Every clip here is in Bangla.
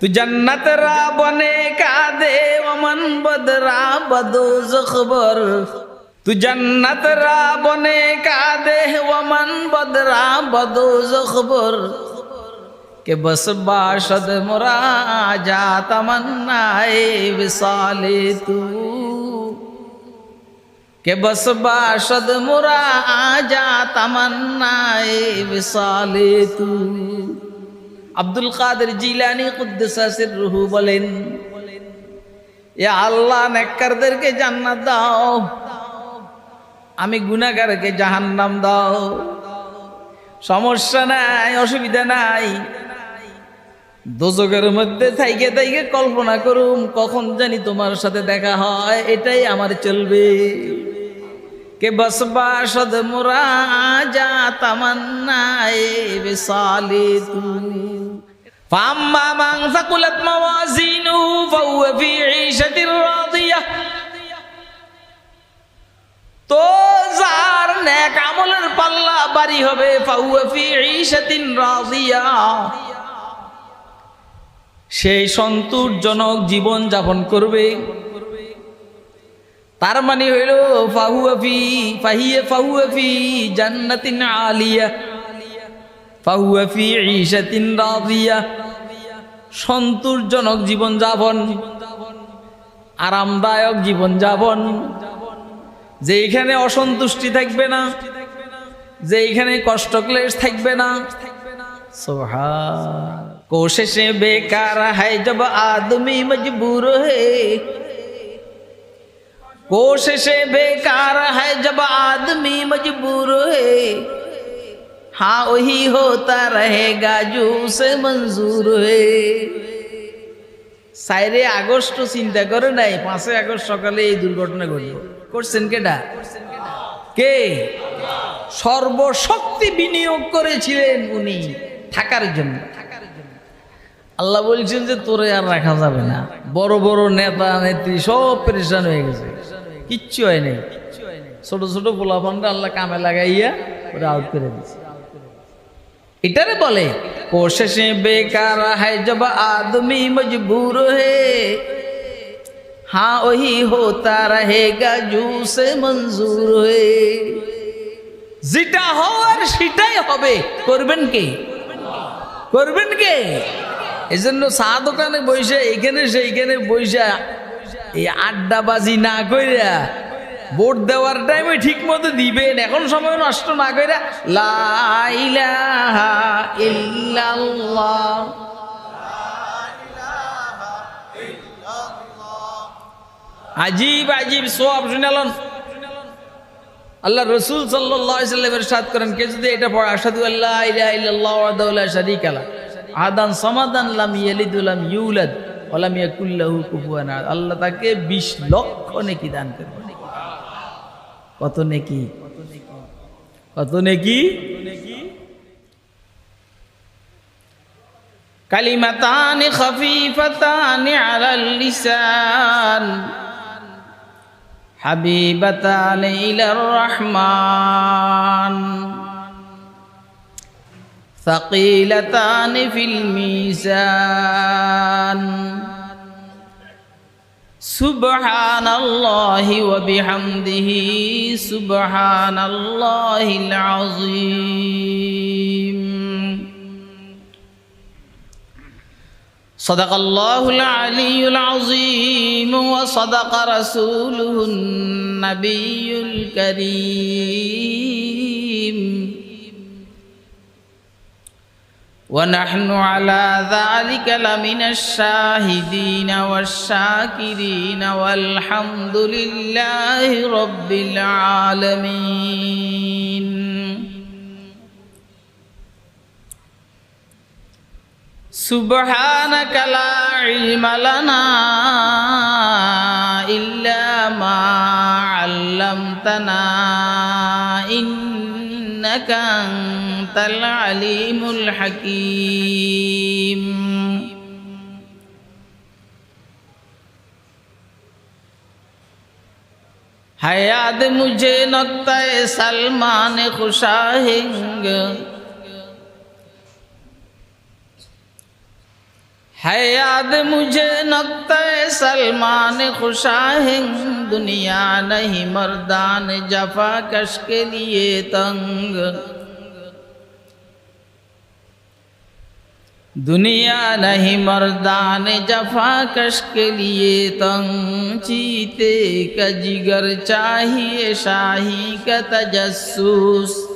तू जन्नत रा बने का दे वमन बदरा बदो जखबर। तू जन्नत रा बने का दे वमन बदरा बदो जखबर। के बस बाशद मुरा जा तमन्नाए विसाले तू। के बस बाशद मुरा जा तमन्नाए विसाले तू। আব্দুল কাদের জিলানি কুদ্দুসাসির রুহু বলেন, এ আল্লাহ নেককারদেরকে জান্নাত দাও, আমি গুনাহগারকে জাহান্নাম দাও। সমস্যা নাই, অসুবিধা নাই। দোজকের মধ্যে থাইকে থাইকে কল্পনা করুম, কখন জানি তোমার সাথে দেখা হয়, এটাই আমার চলবে। কে বসবা সদ মোরা যা তামান্নায় বিসালি তুমি فأما من ثقلت موازينه فهو في عيشة راضية তো যার নেক আমলের পাল্লা বাড়ি হবে ফাহুয়া ফি ঈশাতিন রাদিয়া। সেই সন্তোষজনক জীবন যাপন করবে। তার মানে হইল ফাহুয়াফি ফাহিয়ে ফাহুয়াফি জান্নাতিন আলিয়া। ফাহুয়াফি ঈশাতিন রাদিয়া। সন্তোষজনক জীবন যাপন আরামদায়ক জীবন যাপন যেইখানে অসন্তুষ্টি থাকবে না, যেইখানে কষ্ট ক্লেশ থাকবে না। সোহান। কোশিশে বেকার, হয় জব আদমি মজবুর হে। कोशिश बेकार है जब आदमी मजबूर है हाँ वही होता रहेगा जो से मंजूर है সাইরে আগস্ট চিন্তা করে নাই পাঁচই আগস্ট সকালে এই দুর্ঘটনা ঘটল করছেন কেটা কে সর্বশক্তি বিনিয়োগ করেছিলেন উনি থাকার জন্য আল্লাহ বলছেন যে তোরে আর রাখা যাবে না বড় বড় নেতা নেত্রী সব পরেশান হয়ে গেছে কিচ্ছু হয় নাই ছোট ছোট পোলাপানটা আল্লাহ কামে লাগাইয়া ওরা আউট করে দিচ্ছে এটারে বলে কোশিশ বেকার হয় জব আদমি মজবুর হে हाँ वही होता रहेगा जू से मंजूर है যেটা হওয়ার সেটাই হবে করবেন কে করবেন কে এই জন্য চা দোকানে বসে এইখানে সেইখানে বসে এই আড্ডাবাজি না কইরা ভোট দেওয়ার টাইমে ঠিক মতো দিবেন। এখন সময় নষ্ট না কইরা আজিব আজিব সব শুনালন আল্লাহ রসুল সাল্লামের সাদ করেন, কে যদি এটা পড়ে আসাদু আল্লাহ আদান সমাদান লাম ইয়ালিদ ওয়া ইউলাদ। ওলামিয়াকুল্লাহু কুফুয়ানা আল্লাহ তাকে বিশ লক্ষ নেকি দান করবেন কত নেকি? কত নেকি? কালিমাতান খফিফাতান আলাল লিসান। হাবিবাতান ইলার রহমান। ثقيلتان في الميزان. سبحان الله وبحمده سبحان الله العظيم. صدق الله العلي العظيم وصدق رسوله النبي الكريم. ونحن على ذلك لمن الشاهدين والشاكرين والحمد لله رب العالمين سبحانك لا علم لنا إلا ما علمتنا إنك أنت العليم الحكيم हयाद मुझे नक्ता सलमान खुशाहिंग है याद मुझे नक्ते सलमान खुशाहिंग दुनिया नहीं मर्दान जफा कश के लिए तंग दुनिया नहीं मर्दान जफा कश के लिए तंग चीते का जिगर चाहिए शाही का तजस्सुस।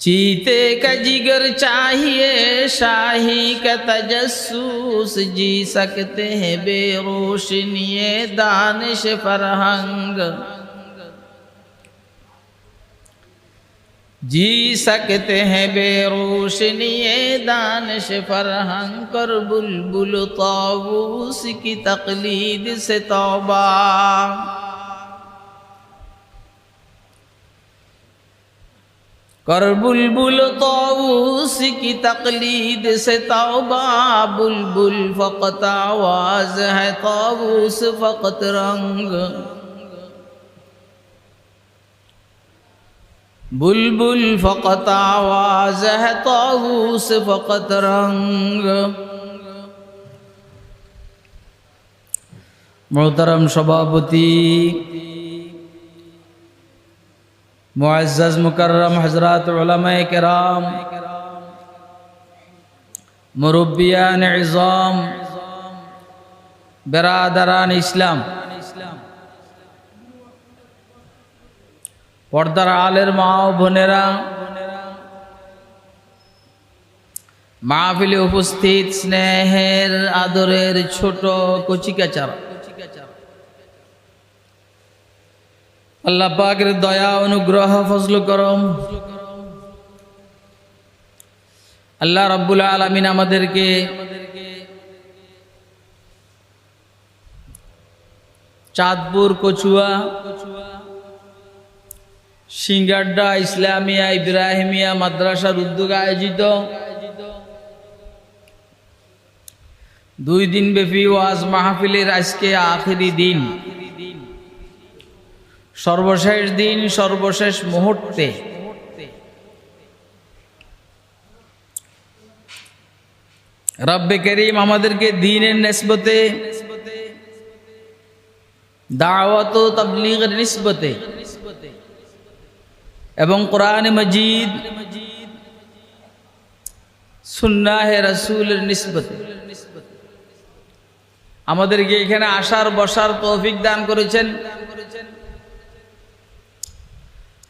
चीते का जिगर चाहिए शाही का तजस्सुस, जी सकते हैं बेरोशनी दानिश फरहंग। जी सकते हैं बेरोशनी दानिश फरहंग कर बुलबुल ताऊस की तकलीद से तौबा कर बुलबुल ताऊस की तकलीद से तौबा बुलबुल फ़कत आवाज़ है ताऊस फ़कत रंग বুলবুল ফকত আওয়াজ হ্যাঁ তহুস ফকত রঙ্গ মোহতারাম সভাপতি, মুআজ্জাজ মুকাররম হযরত উলামায়ে কেরাম, মুরব্বিয়ান ইজম, বেরাদারান ইসলাম। পর্দার আলের মা ও বোনেরা, মাহফিলে উপস্থিত স্নেহের আদরের ছোট কচিকাচারা। আল্লাহ পাকের দয়া, অনুগ্রহ, ফজল করম। আল্লাহ রব্বুল আলমিন আমাদেরকে চাঁদপুর, কচুয়া সিঙ্গাড্ডা ইসলামিয়া, ইব্রাহিমিয়া মাদ্রাসার উদ্যোগে আয়োজিত দুই দিন ব্যাপী ওয়াজ মাহফিলের আজকে আখেরি দিন। সর্বশেষ দিন, সর্বশেষ মুহূর্তে। রব্বে করিম আমাদেরকে দিনের নেসবতে, দাওয়াত তবলিগের নিসবতে এবং কোরআন মজিদ সুন্নাহে রসুলের নিসবতে। আমাদেরকে এখানে আসার, বসার তৌফিক দান করেছেন।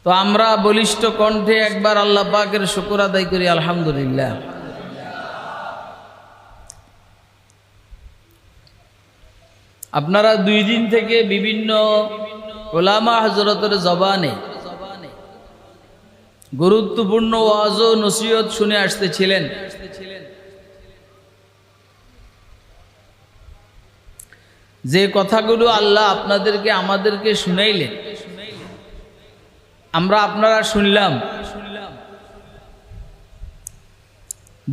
তো আমরা বলিষ্ঠ কণ্ঠে একবার আল্লাহ পাকের শুকুর আদায় করি, আলহামদুলিল্লাহ। আপনারা দুই দিন থেকে বিভিন্ন ওলামা হজরতের জবানে গুরুত্বপূর্ণ ওয়াজ ও নসিহত শুনে আসতেছিলেন। যে কথাগুলো আল্লাহ আপনাদেরকে, আমাদেরকে শুনাইলেন, আমরা আপনারা শুনলাম।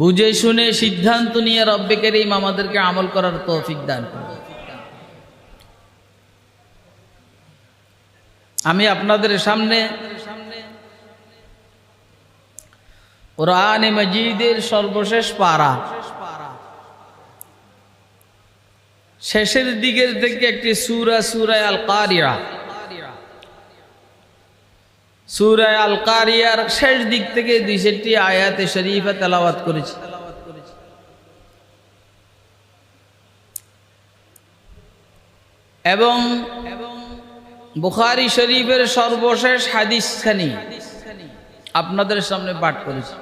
বুঝে শুনে সিদ্ধান্ত নিয়ে রব্বে করিম আমাদেরকে আমল করার তৌফিক দান আমি আপনাদের সামনে কোরআনে মজিদের সর্বশেষ পারা। শেষের দিকের থেকে একটি সুরা সুরায় আল কারিয়া সুরায় আল কারিয়ার শেষ দিক থেকে দুই চারটি আয়াতে শরীফা তেলাওয়াত করেছি। এবং বুখারি শরীফের সর্বশেষ হাদিস খানি আপনাদের সামনে পাঠ করেছি।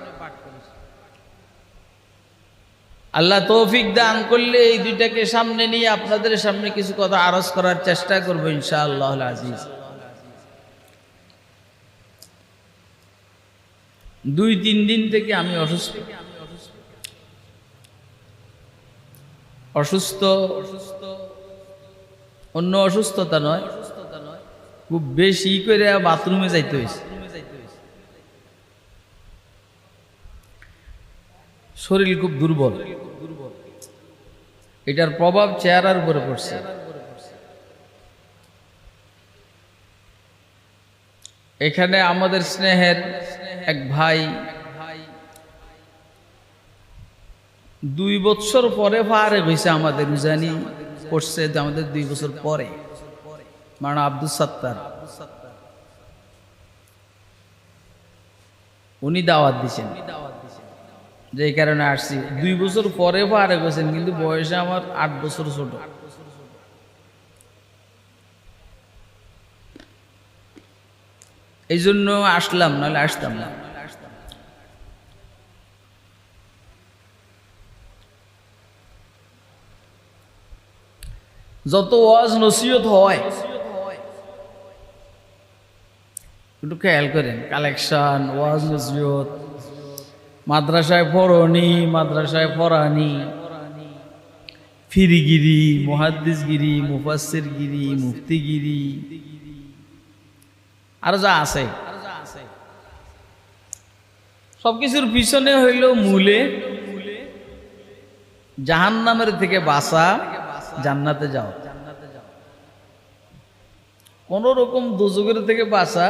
আল্লাহ তৌফিক দান করলে এই দুইটাকে সামনে নিয়ে আপনাদের সামনে কিছু কথা আরজ করার চেষ্টা করব ইনশাআল্লাহ আজিজ। দুই তিন দিন থেকে আমি অসুস্থ। অসুস্থ অসুস্থ অন্য অসুস্থতা নয়। খুব বেশি করে বাথরুমে যাইতে হয়েছে শরীর খুব দুর্বল। এটার প্রভাব চেহারার উপরে পড়ছে। এখানে আমাদের স্নেহের এক ভাই দুই বছর পরে ফারে হয়েছে আমাদের, উজানি করছে আমাদের দুই বছর পরে। মানে আব্দুল সাত্তার। উনি দাওয়াত দিছেন যে কারণে আসছি। দুই বছর পরে পারে গেছেন, কিন্তু বয়সে আমার আট বছর ছোট। এই জন্য আসলাম, নাহলে আসতাম না। যত ওয়াজ নসিহত হয়, একটু খেয়াল করেন, কালেকশন, ওয়াজ নসিহত। মাদ্রাসায় পড়নি, মাদ্রাসায় পড়ানি। ফিরিগিরি, মহাদ্দিসগিরি মুফাসিরগিরি মুফতিগিরি। আর যা আছে। সবকিছুর পিছনে হইল মূলে জাহান নামের থেকে বাসা জান্নাতে যাও কোন রকম দুযোগের থেকে বাসা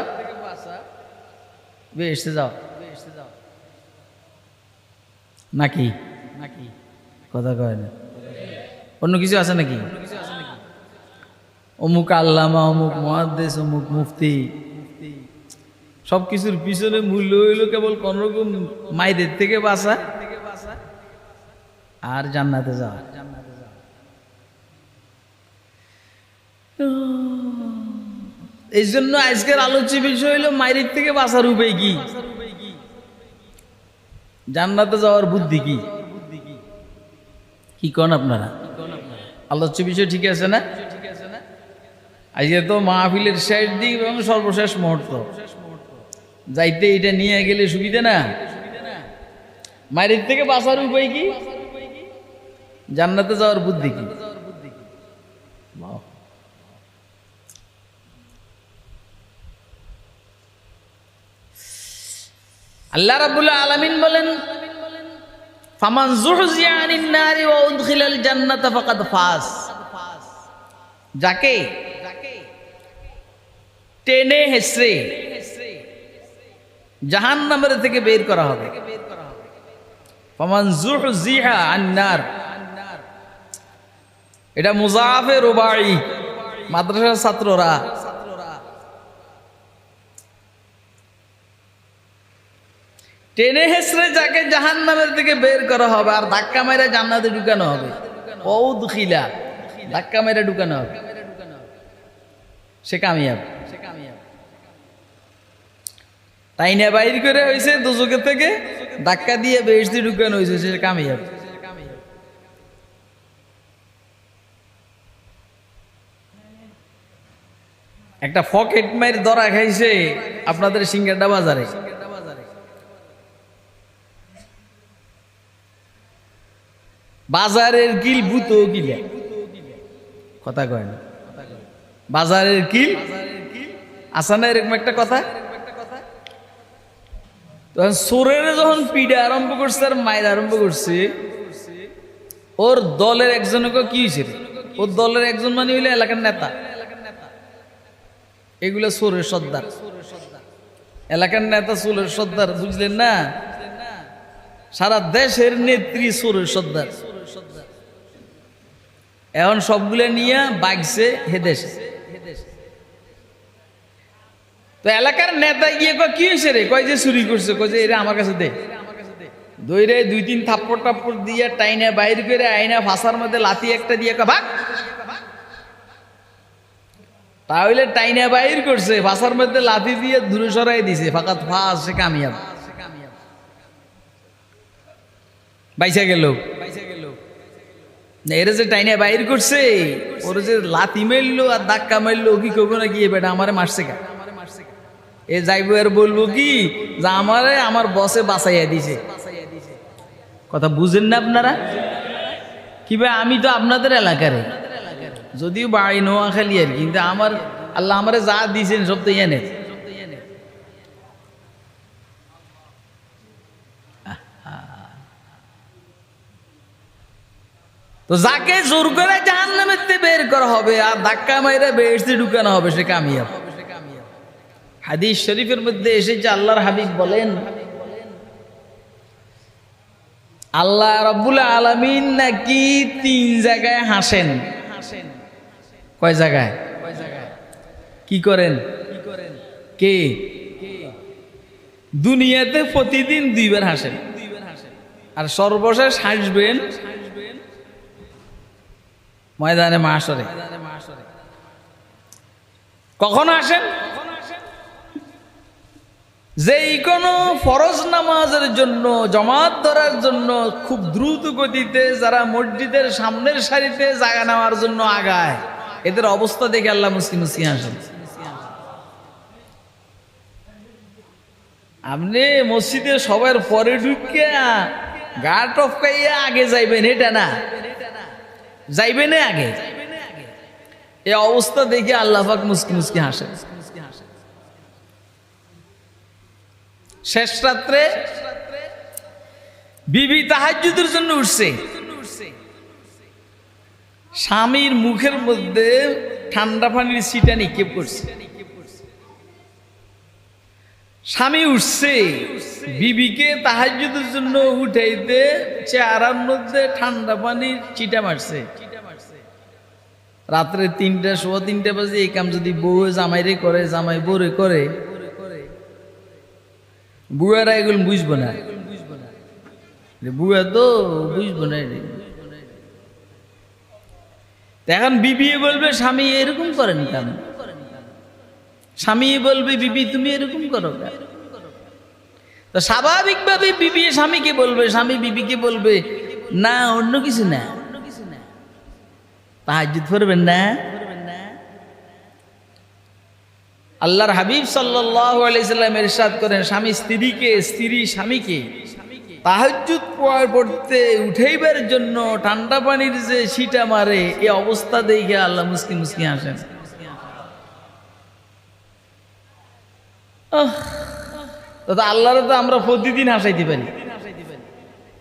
বেসতে যাও নাকি? নাকি কথা কয় না। অন্য কিছু আছে নাকি? অমুক আল্লামা, অমুক মহাদেশ অমুক মুফতি। সব কিছুর পিছনে মূল্য হইল কেবল কোন রকম মাইদের থেকে বাসা আর জান্নাতে যাওয়া। এই জন্য আজকের আলোচ্য বিষয় হইল মাইরের থেকে বাঁচার উপায় কি? জান্নাতে যাওয়ার বুদ্ধি কি? কি কন আপনারা? আলোচ্য বিষয় ঠিক আছে না? আজকে তো মাহফিলের শেষ দিক এবং সর্বশেষ মুহূর্ত। যাইতে এটা নিয়ে গেলে সুবিধা না? মায়ের থেকে বাঁচার উপায় কি? জান্নাতে যাওয়ার বুদ্ধি কি। আল্লাহ রাব্বুল আলামিন বলেন, ফামান যাকে টেনে হেসরে জাহান্নামের থেকে বের করা হবে। ফামান আন্নার। এটা মুজাফে রুবাই, মাদ্রাসার ছাত্ররা টেনে হেসরে যাকে জাহান নামের থেকে বের করা হবে, আর ধাক্কা মেরে জান্নাতে ঢুকানো হবে। খিলা ধাক্কা মেরে ঢুকানো হবে। সে কামিয়াব। তাই না বাইর করে হয়েছে দুজকের থেকে, ধাক্কা দিয়ে বেশ দিয়ে ঢুকানো হয়েছে সে কামিয়াব। একটা পকেট মাইর ধরা খাইছে আপনাদের সিঙ্গারটা বাজারে। বাজারের কিল ভূত কিলা। কথা কয় না। বাজারের কিল? আসা না এরকম একটা কথা? তখন সোরের যখন পিড়ে আরম্ভ করছে আর মায়ের আরম্ভ করছে, ওর দলের একজনকে কি হয়েছে ওর দলের একজন মানে হইলে এলাকার নেতা। এগুলো সোরের সর্দার। এলাকার নেতা সোরের সর্দার, বুঝলেন না? সারা দেশের নেত্রী সোরের সর্দার। এখন সবগুলো নিয়ে বাগছে হেদেশে তো এলাকার নেতা গিয়ে কয়, কি হয়েছে রে? কয় যে, চুরি করছে। কয় যে, এরা, আমার কাছে দে। দইরে দুই তিন থাপ্পড় টাপ্পড় দিয়ে টাইনা বাইর করে আইনা মধ্যে লাথি একটা দিয়ে ভাগ। তাহলে টাইনা বাইর করছে, ফাঁসার মধ্যে লাথি দিয়ে দূরে সরাই দিছে, ফাঁকাত ফাঁস সে কামিয়াব। বাইসা গেল। এরা যে টাইনে বাইর করছে, ওরা যে লাথি মারলো আর ধাক্কা মারলো, কি করব না কি বেটা আমারে মারছে কা? এ যাইবো আর বলব কি যে আমারে আমার বসে বাঁচাইয়া দিছে। কথা বুঝেন না আপনারা? কি ভাই, আমি তো আপনাদের এলাকার যদিও বাড়ি নোয়াখালী আর কিন্তু আমার আল্লাহ আমারে যা দিয়েছেন সব তো এনে তো যাকে জোর করে জাহান নামের বের করা হবে আর ধাক্কা মাইরে বেশি ঢুকানো হবে, সে কামিয়াব। হাদিস শরীফের মধ্যে এসেছে, আল্লাহর হাবিব বলেন, আল্লাহ রব্বুল আলমিন নাকি তিন জায়গায় হাসেন। কয় জায়গায়? কি করেন? কে? দুনিয়াতে প্রতিদিন দুইবার হাসেন। আর সর্বশেষ হাসবেন ময়দানে মাসরে কখন আসেন? যেই কোনো ফরজ নামাজের জন্য, জমাত ধরার জন্য খুব দ্রুত গতিতে যারা মসজিদের সামনের সারিতে জায়গা নেওয়ার জন্য আগায়, এদের অবস্থা দেখে আল্লাহ মুসলিম মুসলিম আসেন আপনি মসজিদে সবার পরে ঢুকিয়া গা টপকাইয়া আগে যাইবেন, এটা না। যাইবেন আগে? এই অবস্থা দেখে আল্লাহ পাক মুসকি মুসকি হাসেন। শেষ রাত্রে বিবি তাহাজ্জুদের জন্য উঠছে। স্বামীর মুখের মধ্যে ঠান্ডা পানির সিটা নিক্ষেপ করছে। স্বামী উঠছে। বিবিকে তাহাজ্জুদের জন্য উঠাইতে চেহারার মধ্যে ঠান্ডা পানির চিটা মারছে। রাত্রে তিনটা, সোয়া তিনটা বাজে, এই কাম যদি বউ জামাইরে করে, জামাই বউরে করে বুয়ারা এগুলো বুঝব না। বুয়া তো বুঝব না এখন বিবি বলবে, স্বামী এরকম করেন কেন? স্বামী বলবে, বিবি, তুমি এরকম করো কেন? তো স্বাভাবিকভাবে বিবি স্বামীকে বলবে, স্বামী বিবিকে বলবে, না, অন্য কিছু না। তাহাজুদ করবেন না। আল্লাহর হাবিব আলাইসাল্লাম এরশাদ করেন, স্বামী স্ত্রীকে, স্ত্রী স্বামীকে তাহাজুদ পড়তে উঠাইবার জন্য ঠান্ডা পানির যে ছিটা মারে এই অবস্থা দেখে আল্লাহ মুসকি মুসকি আসেন দাদা আল্লাহরে তো আমরা প্রতিদিন হাসাইতে পারি।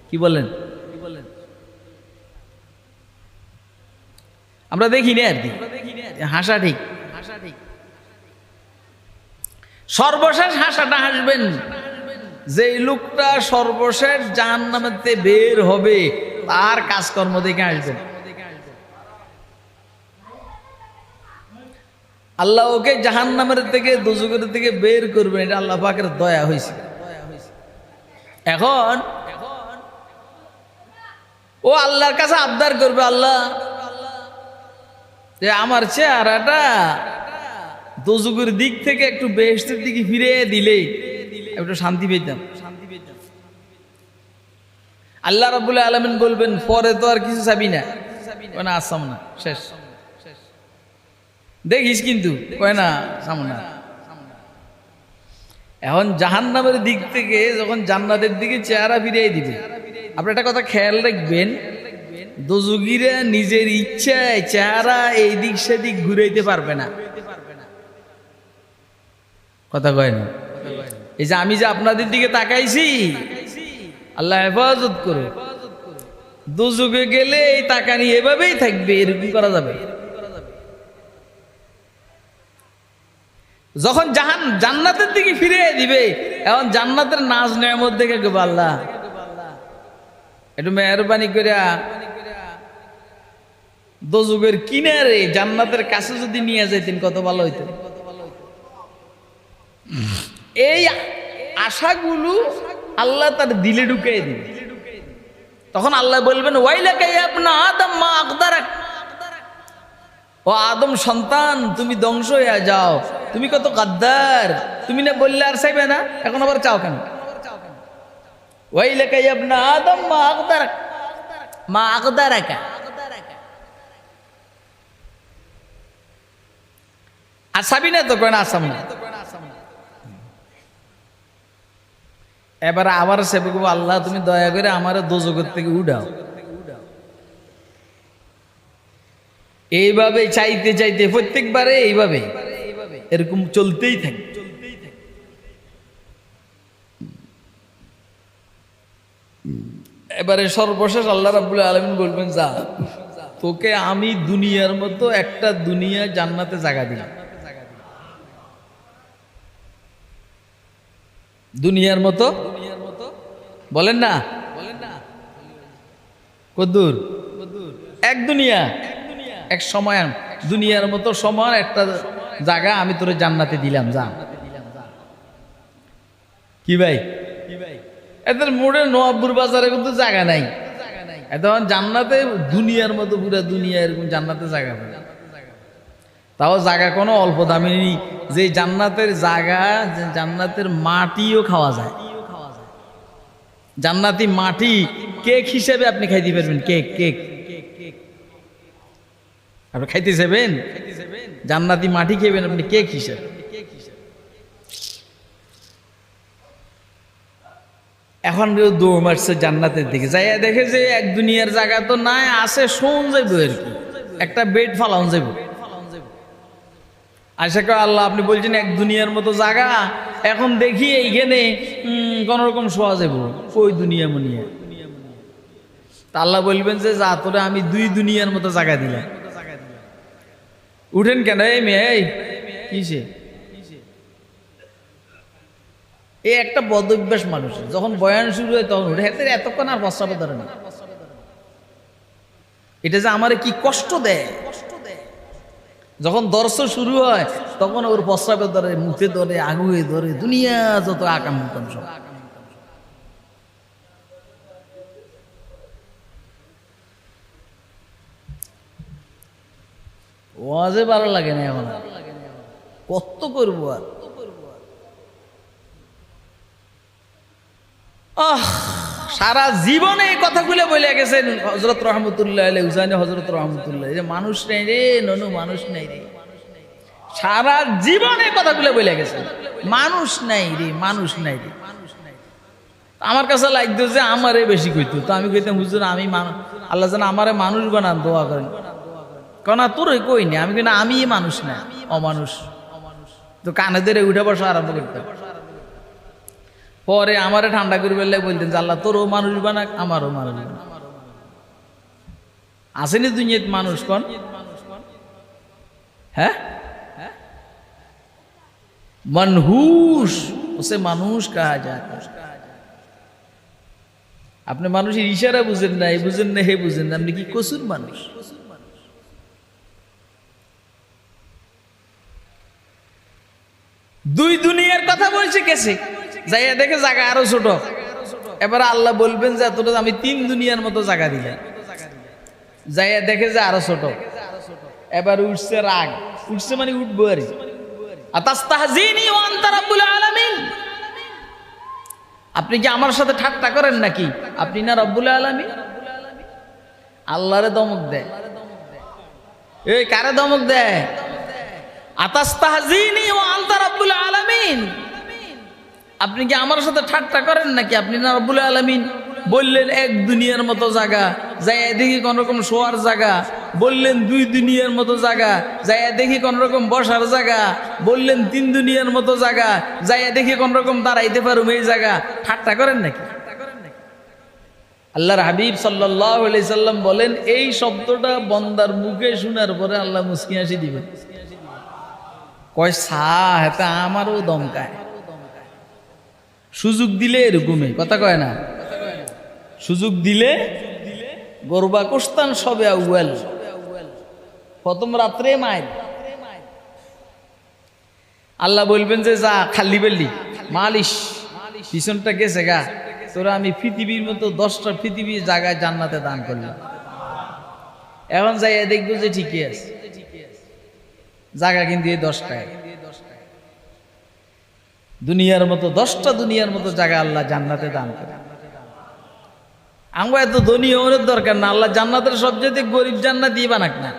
কি বলেন? আমরা দেখি না আর কি। হাসা ঠিক। হাসা ঠিক সর্বশেষ হাসাটা হাসবেন। যে লোকটা সর্বশেষ জাহান নামেতে বের হবে, তার কাজকর্ম দেখে আসবেন আল্লাহ ওকে জাহান নামের থেকে দুজুগের থেকে বের করবেন, এটা আল্লাহ পাকের দয়া হয়েছে এখন ও আল্লাহর কাছে আবদার করবে, আল্লাহ, যে আমার চেহারাটা দোজুকের দিক থেকে একটু বেহেস্তের দিকে ফিরে দিলে একটু শান্তি পেতাম। আল্লাহ রাবুল্লাহ আলমিন বলবেন, পরে তো আর কিছু চাবি না। আসাম না। শেষ। দেখিস কিন্তু, কয় না, সামনা। এখন জাহান নামের দিক থেকে যখন জান্নাতের দিকে চেহারা ফিরিয়ে দিবে, আপনি একটা কথা খেয়াল রাখবেন, দোজুগিরা নিজের ইচ্ছায় চেহারা এই দিক সেদিক ঘুরাইতে পারবে না। কথা কয় না? এই যে আমি যে আপনাদের দিকে তাকাইছি, আল্লাহ হেফাজত করো দুযুগে গেলে এই তাকানি এভাবেই থাকবে, এরকম করা যাবে। যখন জাহান জান্নাতের দিকে ফিরে দিবে, এখন জান্নাতের নাচ নেয়ামত দেখে গো আল্লাহ? একটু মেহরবানি করে দোযুগের কিনারে জান্নাতের কাছে যদি নিয়ে যেতেন কত ভালো হইতো। এই আশাগুলো আল্লাহ তার দিলে ঢুকিয়ে দিবে। তখন আল্লাহ বলবেন, ওয়াইলাকাই আপনা আদম মা আকদারাক। ও আদম সন্তান, তুমি ধ্বংস হয়ে যাও। তুমি কত গাদ্দার? তুমি না বললে আর চাইবে না, এখন আবার চাও কেন? ওয়াইলাকাই আপনা আদম মা আকদারাক মা আকদারাকা আসাবি না তো কেন আসাম না। এবার আবার সেবক আল্লাহ তুমি দয়া করে আমার দোজগর থেকে উঠাও। এইভাবে চাইতে চাইতে প্রত্যেকবারে এইভাবে। এরকম চলতেই থাকে। এবারে সর্বশেষ আল্লাহ রাবুল আলমিন বলবেন, যা, তোকে আমি দুনিয়ার মতো একটা দুনিয়া জান্নাতে জায়গা দিলাম। দুনিয়ার মতো? বলেন না। কদ্দুর? এক দুনিয়া। এক সময়, দুনিয়ার মতো সমান একটা জায়গা আমি তোর জান্নাতে দিলাম, যা। কি ভাই? এদের মোড়ে নোয়াবুর বাজারে কিন্তু জায়গা নাই। এখন জান্নাতে দুনিয়ার মতো পুরা দুনিয়া এরকম জান্নাতে জায়গা পাবে তাও জায়গা কোনো অল্প দামি নেই। যে জান্নাতের জায়গা জান্নাতের মাটিও খাওয়া যায়। জান্নাতি মাটি কেক হিসেবে আপনি খাইতে পারবেন, কেক কেক। আপনি খাইতে যাবেন? জান্নাতি মাটি খেবেন আপনি কেক হিসেবে এখন কেউ দৌড় মারছে জান্নাতের দিকে, যাইয়া দেখে যে এক দুনিয়ার জায়গা তো নাই, আছে, শোন যাইব কি। একটা বেড ফালাউন যাইব। আশা করে আল্লাহ, আপনি বলছেন এক দুনিয়ার মতো জায়গা, এখন দেখি এইখানে কোন রকম শোয়া যাব ওই দুনিয়া মুনিয়া। তা আল্লাহ বলবেন যে, যা, তোরে আমি দুই দুনিয়ার মতো জায়গা দিলাম। উঠেন কেন? এই মেয়ে, এই। কিসে এই একটা বদ অভ্যাস মানুষের। যখন বয়ান শুরু হয় তখন উঠে হেতে এতক্ষণ আর প্রস্রাবে ধরে না। এটা যে আমার কি কষ্ট দেয়? যখন দর্শ শুরু হয়, তখন ওর প্রস্রাবে ধরে, মুখে ধরে আগুয়ে ধরে, দুনিয়া যত আকাম সব। ওয়াজে ভালো লাগে না এখন। কত করব আর? সারা জীবনে এই কথাগুলো বলে গেছেন হজরত রহমতুল্লাহ হুসাইন হজরত রহমতুল্লাহ। যে মানুষ নেই রে, ননু মানুষ নেই রে। সারা জীবনে এই কথাগুলো বলে গেছেন। মানুষ নাই রে, মানুষ নাই রে। আমার কাছে লাগতো যে আমারে বেশি কইতো। তো আমি কইতাম, হুজুর, আমি আল্লাহ যেন আমারে মানুষ বানান, দোয়া করেন। কেন তোর কই নি? আমি কিনা আমি মানুষ না, অমানুষ। তো কানে ধরে উঠে বসা আরম্ভ করতাম। পরে আমারে ঠান্ডা করে বললে, বলতেন যে আল্লাহ, তোরও মানুষ বানাক, আমারও মানুষ বানাক। আসেনি দুনিয়াত মানুষ কন? হ্যাঁ? মনহুস ওসে মানুষ কাহা যায় আপনি মানুষের ইশারা বুঝেন না এই বুঝেন না হে বুঝেন না আপনি কি কসুর মানুষ? দুই দুনিয়ার কথা বলছে কেসে যাইয়া দেখে জায়গা আরও ছোট। এবার আল্লাহ বলবেন যে তোর আমি তিন দুনিয়ার মতো জায়গা দিলাম। যাইয়া দেখে যে আরও ছোট। এবার উঠছে রাগ। উঠছে মানে উঠবো আর। আপনি কি আমার সাথে ঠাট্টা করেন নাকি? আপনি না রব্বুল আলামিন? আল্লাহরে দমক দেয়। এই কারে দমক দেয়? রাব্বুল আলামিন। আপনি কি আমার সাথে ঠাট্টা করেন নাকি? আপনি না রব্বুল আলামিন? বললেন, এক দুনিয়ার মতো জায়গা। যাই দেখি কোন রকম শোয়ার জায়গা। বললেন, দুই দুনিয়ার মতো জায়গা। যাই দেখি কোন রকম বসার জায়গা। বললেন, তিন দুনিয়ার মতো জায়গা। যাই দেখি কোন রকম দাঁড়াইতে পারুম এই জায়গা। ঠাট্টা করেন নাকি? আল্লাহর হাবিব সাল্লাহ সাল্লাম বলেন, এই শব্দটা বন্দার মুখে শোনার পরে আল্লাহ মুসকি হাসি দিবেন। কয় সা হেতে আমারও দমকায়। সুযোগ দিলে এরকমই, কথা কয় না? সুযোগ দিলে গরবা কোস্তান সবে আউয়াল। প্রথম রাত্রে মায়ের আল্লাহ বলবেন যে, যা, খালি বেললি মালিশ, পিছনটা গেছে গা। তোরা আমি পৃথিবীর মতো দশটা পৃথিবীর জায়গায় জান্নাতে দান করলাম। এখন যাই দেখব যে ঠিকই আছে। জায়গা কিন্তু দশটায়। দুনিয়ার মতো, দশটা দুনিয়ার মতো জায়গা আল্লাহ জান্নাতে দান করে। আমরা এত ধনী হওয়ার দরকার না, আল্লাহ জান্নাতের সবচেয়ে গরিব জান্নাত দিয়ে বানাক না।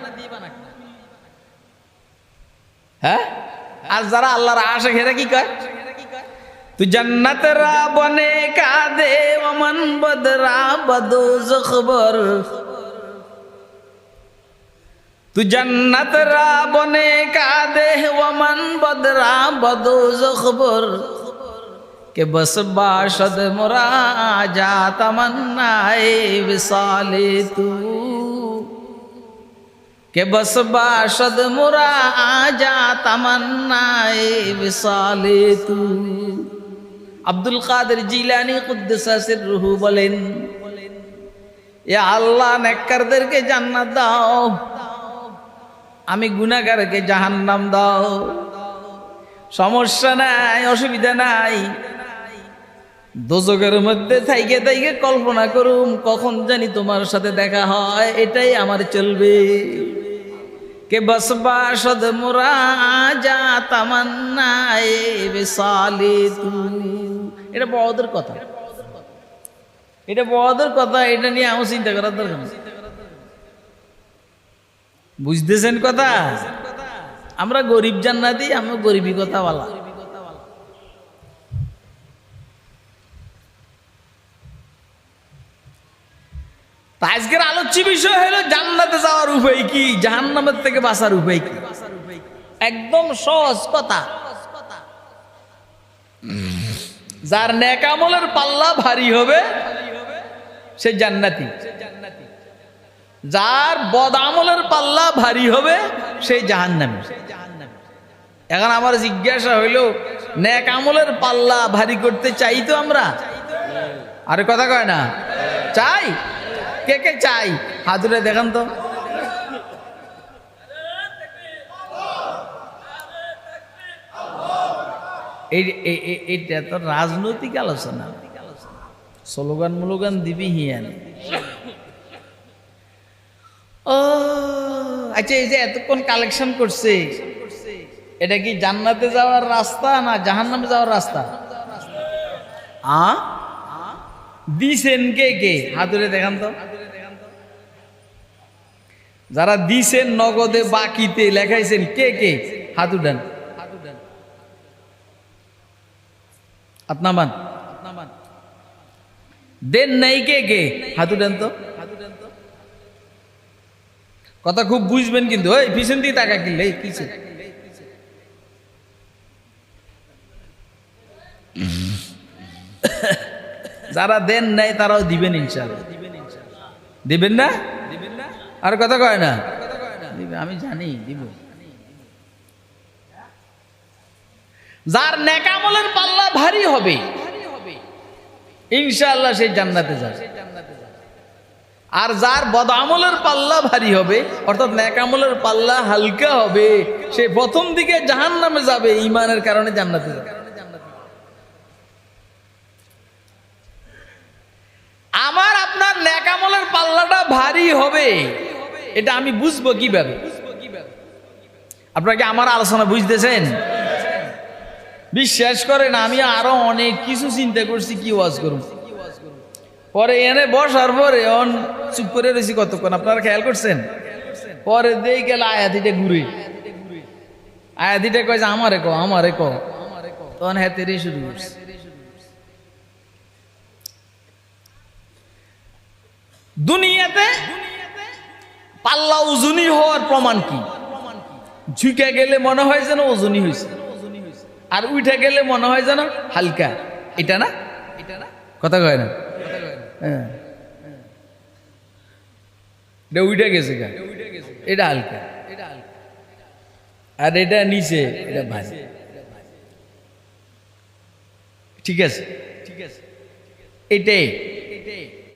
হ্যাঁ? আর যারা আল্লাহর আশা ঘেরা কি কয়? তু জন্নত রা বনে কা দে মন বদরা বদো জখবর তু জন্নত রাবনে কাদে ওমন বদরা বদুজখ বর কে বস বাসদ মোরা যা তমন্নায়ে বিসালে তু। কে বস বাসদ মোরা যা তমন্নায়ে বিসালে তু। আব্দুল কাদের জিলানি কুদ্দুসাসির রুহু বলেন, এ আল্লাহ নেককারদেরকে জান্নাত দাও। আমি গুনাহগারকে জাহান্নাম দাও। সমস্যা নাই, অসুবিধা নাই। দোজকের মধ্যে থাইকে থাইকে কল্পনা করুম, কখন জানি তোমার সাথে দেখা হয়, এটাই আমার চলবে। কে বসবা সদ মোরা যা তামান্নায় এটা বড়দের কথা। এটা বড়দের কথা, এটা নিয়ে আমার চিন্তা করার দরকার। বুঝতেছেন কথা? আমরা গরিব জান্নাতি, আমরা গরিবী কথা বলা আজকের আলোচ্য বিষয় হলো, জান্নাতে যাওয়ার উপায় কি? জাহান্নামের থেকে বাঁচার উপায় কি? একদম সহজ কথা। যার নেকামলের পাল্লা ভারী হবে, সে জান্নাতি। যার বদ আমলের পাল্লা ভারী হবে, সেই জাহান্নামী। এখন আমার জিজ্ঞাসা হইল, নেক আমলের পাল্লা ভারী করতে চাই তো আমরা? আরে কথা কয় না। চাই? কে কে চাই? হাতুরে দেখান তো। এইটা তো রাজনৈতিক আলোচনা। স্লোগান মুলোগান দিবি হিয়ান। ও আচ্ছা এই যে এতক্ষণ কালেকশন করছে, এটা কি জান্নাতে যাওয়ার রাস্তা না জাহান্নামে যাওয়ার রাস্তা? আ? দিছেন কে কে? হাতুরে দেখান তো। যারা দিছেন নগদে বাকিতে লেখাইছেন কে কে? হাত উঠান। আপনামান দেন নাই কে কে? হাত উঠান তো। কথা খুব বুঝবেন কিন্তু ওই পিছন দিয়ে টাকা কিনলে কিসে যারা দেন নাই তারাও দিবেন ইনশাল্লাহ দিবেন না? আর কথা কয় না? আমি জানি, দিব। যার নেকামলের পাল্লা ভারী হবে, ইনশাআল্লাহ সেই জান্নাতে যাবে। আর যার বদামলের পাল্লা ভারী হবে, অর্থাৎ নেকামলের পাল্লা হালকা হবে, সে প্রথম দিকে জাহান নামে যাবে ইমানের কারণে জান্নাতে যাবে। আমার আপনার নেকামলের পাল্লাটা ভারী হবে, এটা আমি বুঝব কীভাবে? আপনারা কি আমার আলোচনা বুঝতেছেন? বিশ্বাস করেন, আমি আরও অনেক কিছু চিন্তা করছি, কি ওয়াজ করুন পরে এনে বসার পরে অন, চুপ করে রয়েছি কতক্ষণ? আপনারা খেয়াল করছেন? পরে দেই গেল আয়াতিটা ঘুরে। আয়াতিটা কয় যে, আমারে কো আমারে তখন হ্যাঁ শুরু করছে। দুনিয়াতে পাল্লা ওজনি হওয়ার প্রমাণ কি? ঝুঁকে গেলে মনে হয় যেন ওজনি হয়েছে আর উঠে গেলে মনে হয় যেন হালকা। এটা না এটা না? কথা কয় না? হ্যাঁ। এটা উঠে গেছে গা। এটা হালকা। আর এটা নিচে এটা ভারী। ঠিক আছে? ঠিক আছে। এটাই।